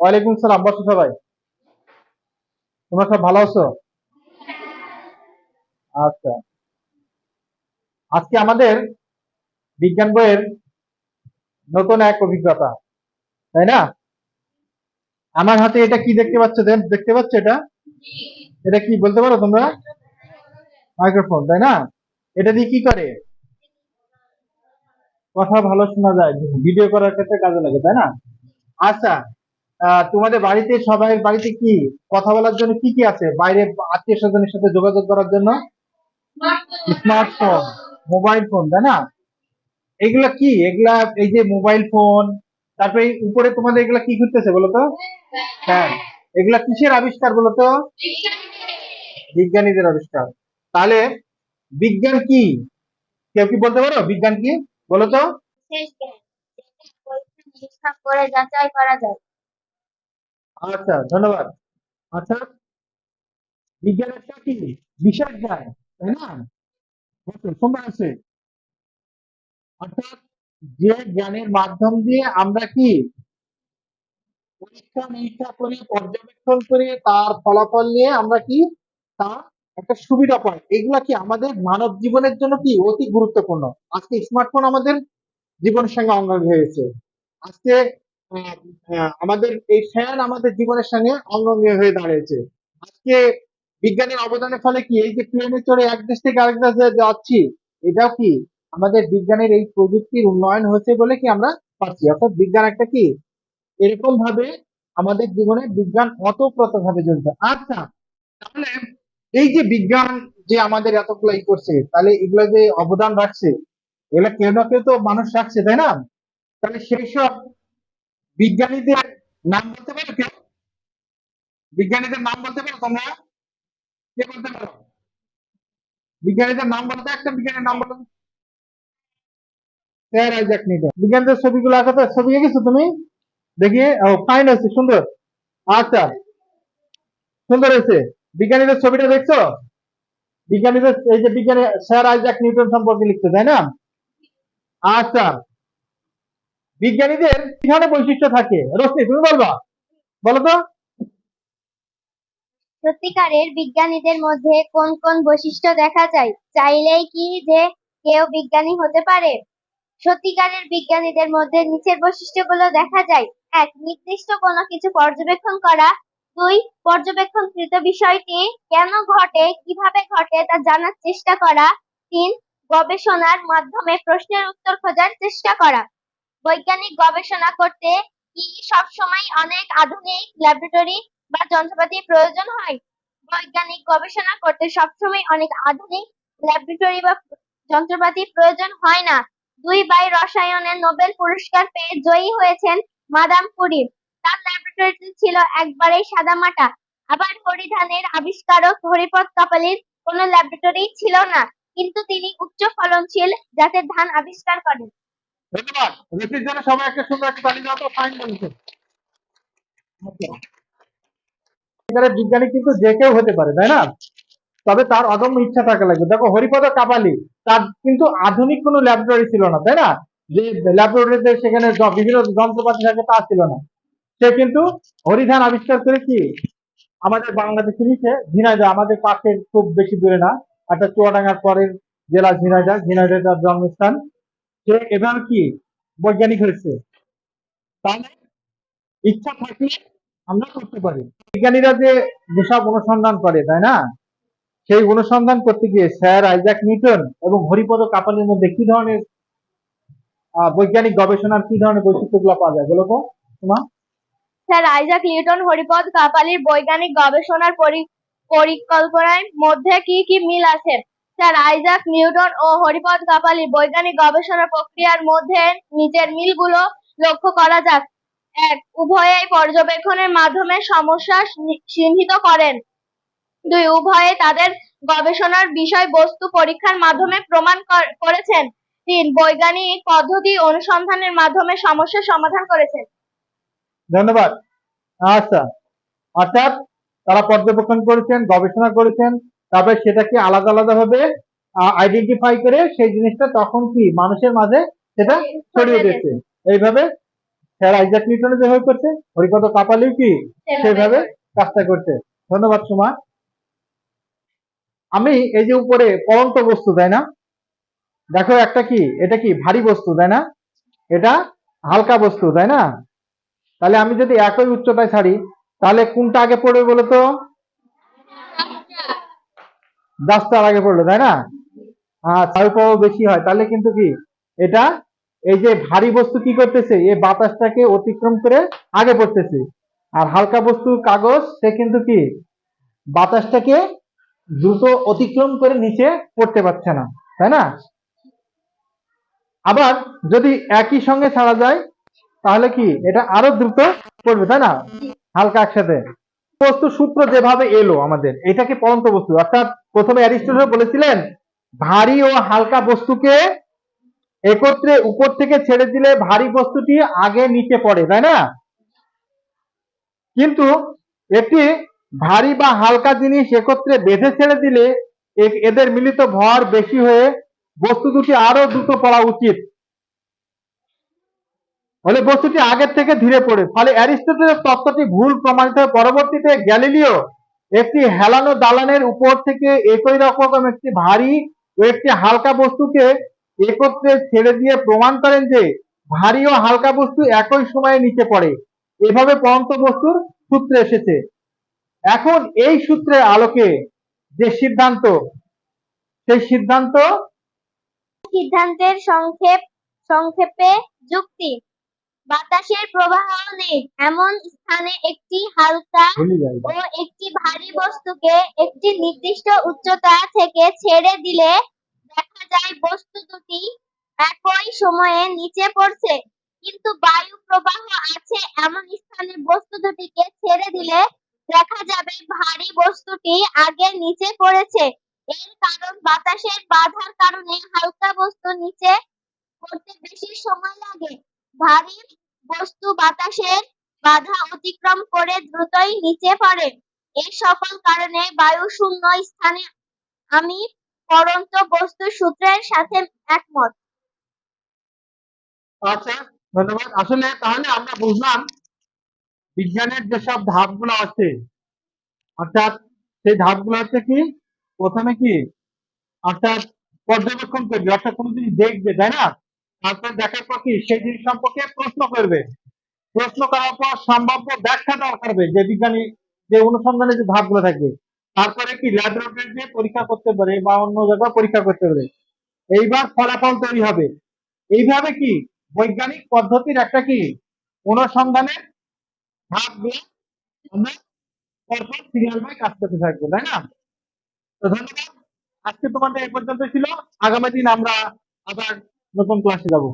ওয়ালাইকুম সালাম, বসো সবাই। তোমরা সব ভালো আছো? আচ্ছা। আজকে আমাদের বিজ্ঞান বইয়ের নতুন এক অভিজ্ঞতা, তাই না? আমার হাতে এটা কি দেখতে পাচ্ছ? দেখতে পাচ্ছ এটা? এটা কি বলতে পারো তোমরা? মাইক্রোফোন, তাই না? এটা দিয়ে কি করে? কথা ভালো শোনা যায় ভিডিও করার ক্ষেত্রে কাজে লাগে, তাই না? আচ্ছা তোমাদের বাড়িতে সবাই বাড়িতে কি? কথা বলার জন্য কি কি আছে? বাইরে আত্মীয় স্বজনের সাথে যোগাযোগ করার জন্য? স্মার্টফোন মোবাইল ফোন তাই না? এগুলা কি? এগুলা এই যে মোবাইল ফোন তারপরে উপরে তোমাদের এগুলা কি ঘুরতেছে বলো তো? হ্যাঁ এগুলা কিসের আবিষ্কার বলো তো? বিজ্ঞানীদের আবিষ্কার। তাহলে বিজ্ঞান কি? কেউ কি বলতে পারো? বিজ্ঞান কি? বলো তো? পরীক্ষা করে যাচাই করা যায়। আচ্ছা ধন্যবাদ। আচ্ছা বিজ্ঞান একটা কি? বিশেষ জ্ঞান তাই না? সুন্দর আছে। অর্থাৎ যে জ্ঞানের মাধ্যম দিয়ে আমরা কি? পরীক্ষা, নিরীক্ষা করে, পর্যবেক্ষণ করে তার ফলাফল নিয়ে আমরা কি? তা একটা সুবিধা পাই। এগুলা কি আমাদের মানব জীবনের জন্য কি অতি গুরুত্বপূর্ণ? আজকে স্মার্টফোন আমাদের জীবনের সঙ্গে অঙ্গাঙ্গী হয়েছে। আজকে আমাদের এই ফ্যান আমাদের জীবনের সঙ্গে অঙ্গাঙ্গী হয়ে দাঁড়িয়েছে। আজকে বিজ্ঞানের অবদানের ফলে কি এই যে প্লেনে চড়ে এক দেশ থেকে আরেক দেশে যাচ্ছি, এটাও কি আমাদের বিজ্ঞানের এই প্রযুক্তির উন্নয়ন হয়েছে বলে কি আমরা পাচ্ছি অর্থাৎ বিজ্ঞান একটা কি? এরকম ভাবে আমাদের জীবনে বিজ্ঞান অতপ্রত ভাবে জড়িত। আচ্ছা তাহলে এই যে বিজ্ঞান যে আমাদের এতগুলো ই করছে, তাহলে এগুলো যে অবদান রাখছে, এগুলা কেউ না কেউ তো মানুষ রাখছে, তাই না? তাহলে সেই সব বিজ্ঞানীদের নাম বলতে পারো কেউ? বিজ্ঞানীদের নাম বলতে পারো তোমরা? কে বলতে পারো? বিজ্ঞানীদের নাম বলতে একটা বিজ্ঞানীর নাম বলো স্যার আইজাক নিউটন বিজ্ঞানীদের ছবি এঁকেছো তুমি? দেখি, ও ফাইন আছে সুন্দর। আচ্ছা সুন্দর হয়েছে। বিজ্ঞানীদের ছবিটা দেখছ? বিজ্ঞানীদের, এই যে বিজ্ঞানী, স্যার আইজাক নিউটন সম্পর্কে লিখছে, তাই না? আচ্ছা বিজ্ঞানীদের কি ধরনের বৈশিষ্ট্য থাকে। রশ্মি, তুমি বলবা? বলো তো। সত্যিকারের বিজ্ঞানীদের মধ্যে কোন কোন বৈশিষ্ট্য দেখা যায়? চাইলেই কি যে কেউ বিজ্ঞানী হতে পারে? সত্যিকারের বিজ্ঞানীদের মধ্যে নিচের বৈশিষ্ট্যগুলো দেখা যায়। এক, নির্দিষ্ট কোনো কিছু পর্যবেক্ষণ করা। দুই, পর্যবেক্ষণকৃত বিষয়টি কেন ঘটে, কীভাবে ঘটে তা জানার চেষ্টা করা। তিন, গবেষণার মাধ্যমে প্রশ্নের উত্তর খোঁজার চেষ্টা করা। বৈজ্ঞানিক গবেষণা করতে কি সবসময় অনেক আধুনিক ল্যাবরেটরি বা যন্ত্রপাতির প্রয়োজন হয়? বৈজ্ঞানিক গবেষণা করতে সবসময় অনেক আধুনিক ল্যাবরেটরি বা যন্ত্রপাতির প্রয়োজন হয় না। দুই বাই রসায়নে নোবেল পুরস্কার পেয়ে জয়ী হয়েছেন মাদাম কুরি তার ল্যাবরেটরিতে ছিল একবারেই সাদামাটা আবার হরিধানের আবিষ্কারক হরিপদ কাপালির কোনো ল্যাবরেটরি ছিল না। কিন্তু তিনি উচ্চ ফলনশীল জাতের ধান আবিষ্কার করেন। বিজ্ঞানী কিন্তু যে কেউ হতে পারে, তাই না? তবে তার অদম্য ইচ্ছা থাকা লাগবে। দেখো, হরিপদ কাপালি, তার কিন্তু আধুনিক ল্যাবরেটরি ছিল না, তাই না? যে ল্যাবরেটরিতে সেখানে বিভিন্ন যন্ত্রপাতি থাকে, তা ছিল না। সে কিন্তু হরিধান আবিষ্কার করে কি? আমাদের বাংলাদেশে নিচে ঝিনাইদহ, আমাদের পাশের খুব বেশি দূরে না, একটা চুয়াডাঙ্গার পরের জেলা ঝিনাইদহ ঝিনাইদহ তার জন্মস্থান। সে এভাবে কি বৈজ্ঞানিক হয়েছে, তাহলে ইচ্ছা থাকলে আমরা করতে পারি। বিজ্ঞানীরা যে যেসব অনুসন্ধান করে, তাই না? সেই অনুসন্ধান করতে গিয়ে স্যার আইজাক নিউটন এবং হরিপদ কাপালির মধ্যে কি ধরনের বৈজ্ঞানিক গবেষণার কি ধরনের বৈশিষ্ট্যগুলো পাওয়া যায়? বলো তোমার স্যার আইজাক নিউটন, হরিপদ, কাপালির বৈজ্ঞানিক গবেষণার পরি- পরিকল্পনার মধ্যে কি কি মিল আছে? স্যার আইজাক নিউটন ও হরিপদ কাপালির বৈজ্ঞানিক গবেষণা প্রক্রিয়ার মধ্যে নিচের মিলগুলো লক্ষ্য করা যাক। এক, উভয়েই পর্যবেক্ষণের মাধ্যমে সমস্যা চিহ্নিত করেন। দুই, উভয়ে তাদের গবেষণার বিষয়বস্তু পরীক্ষার মাধ্যমে প্রমাণ করেছেন। তিন, বৈজ্ঞানিক পদ্ধতি অনুসন্ধানের মাধ্যমে সমস্যা সমাধান করেছেন। ধন্যবাদ। আচ্ছা অর্থাৎ তারা পর্যবেক্ষণ করেছেন, গবেষণা করেছেন তারপরে সেটাকে আলাদা আলাদা ভাবে আইডেন্টিফাই করে সেই জিনিসটা তখন কি মানুষের মাঝে সেটা ছড়িয়ে দিচ্ছে। এইভাবে স্যার আইজাক নিউটনে যেভাবে করছে হরিপদ কাপালিও কি সেভাবে কাজটা করতে ধন্যবাদ সুমা। আমি এই যে উপরে পরন্ত বস্তু তাই না? দেখো একটা কি এটা কি ভারী বস্তু তাই না? এটা হালকা বস্তু তাই না? তাহলে আমি যদি একই উচ্চতায় ছাড়ি তাহলে কোনটা আগে পড়বে বলো তো? দশটার আগে পড়ল, তাই না? আর ছয় পাও বেশি হয়। তাহলে কিন্তু কি? এটা এই যে ভারী বস্তু কি করতেছে? এই বাতাসটাকে অতিক্রম করে আগে পড়তেছে। আর হালকা বস্তু কাগজ, সে কিন্তু কি? বাতাসটাকে দ্রুত অতিক্রম করে নিচে পড়তে পারছে না, তাই না? আবার যদি একই সঙ্গে ছাড়া যায়, তাহলে কি? এটা আরও দ্রুত পড়বে, তাই না? হালকা একসাথে। বস্তু সূত্র যেভাবে এলো আমাদের, এটাকে পরন্ত বস্তু, অর্থাৎ প্রথমে অ্যারিস্টটল বলেছিলেন, ভারী ও হালকা বস্তুকে একত্রে উপর থেকে ছেড়ে দিলে ভারী বস্তুটি আগে নিচে পড়ে। তাই না? কিন্তু একটি ভারী বা হালকা জিনিস একত্রে বেঁধে ছেড়ে দিলে এদের মিলিত ভর বেশি হয়ে বস্তু দুটি আরও দ্রুত পড়া উচিত। ফলে বস্তুটি আগের থেকে ধীরে পড়ে। ফলে অ্যারিস্টটলের তত্ত্বটি ভুল প্রমাণিত হয়ে পরবর্তীতে গ্যালিলিও একটি হেলানো দালানের উপর থেকে একই রকম একটি ভারী ও একটি হালকা বস্তুকে একত্রে ছেড়ে দিয়ে প্রমাণ করেন যে ভারী ও হালকা বস্তু একই সময়ে নিচে পড়ে। এভাবে পরন্ত বস্তুর সূত্রে এসেছে। এখন এই সূত্রের আলোকে যে সিদ্ধান্ত, সেই সিদ্ধান্ত সিদ্ধান্তের সংক্ষেপ, সংক্ষেপে যুক্তি। বাতাসের প্রবাহ নেই। এমন স্থানে একটি হালকা ও একটি ভারী বস্তুকে একটি নির্দিষ্ট উচ্চতা থেকে ছেড়ে দিলে দেখা যায় বস্তু দুটি একই সময়ে নিচে পড়ছে। কিন্তু বায়ু প্রবাহ আছে এমন স্থানে বস্তু দুটিকে ছেড়ে দিলে দেখা যাবে ভারী বস্তুটি আগে নিচে পড়েছে। এর কারণ বাতাসের বাধার কারণে হালকা বস্তু নিচে পড়তে বেশি সময় লাগে। ভারী বস্তু বাতাসের বাধা অতিক্রম করে দ্রুতই নিচে পড়ে। এই সকল কারণে বায়ু শূন্য স্থানে। আমি পরন্ত বস্তু সূত্রের সাথে একমত। আচ্ছা ধন্যবাদ। আসলে তাহলে আমরা বুঝলাম বিজ্ঞানের যেসব ধাপগুলো আছে, অর্থাৎ সেই ধাপগুলো হচ্ছে কি? প্রথমে কি? অর্থাৎ পর্যবেক্ষণ করবে, অর্থাৎ কোনো জিনিস দেখবে, তাই না? তারপর দেখার পর কি? সেই জিনিস সম্পর্কে প্রশ্ন করবে। প্রশ্ন করার পর সম্ভাব্য ব্যাখ্যা দেওয়া করবে যে বিজ্ঞানী যে অনুসন্ধানের যে ধাপগুলো থাকবে। তারপরে কি? ল্যাবরেটরি দিয়ে পরীক্ষা করতে পারে বা অন্য জায়গায় পরীক্ষা করতে পারে। এইবার ফলাফল তৈরি হবে। এইভাবে কি? বৈজ্ঞানিক পদ্ধতির একটা কি? অনুসন্ধানের ধাপগুলো আমরা পরপর সিরিয়াল কাজ করতে থাকব, তাই না? তো ধন্যবাদ। আজকে তোমাদের এই পর্যন্ত ছিল। আগামী দিন আমরা আবার নতুন ক্লাসে যাব।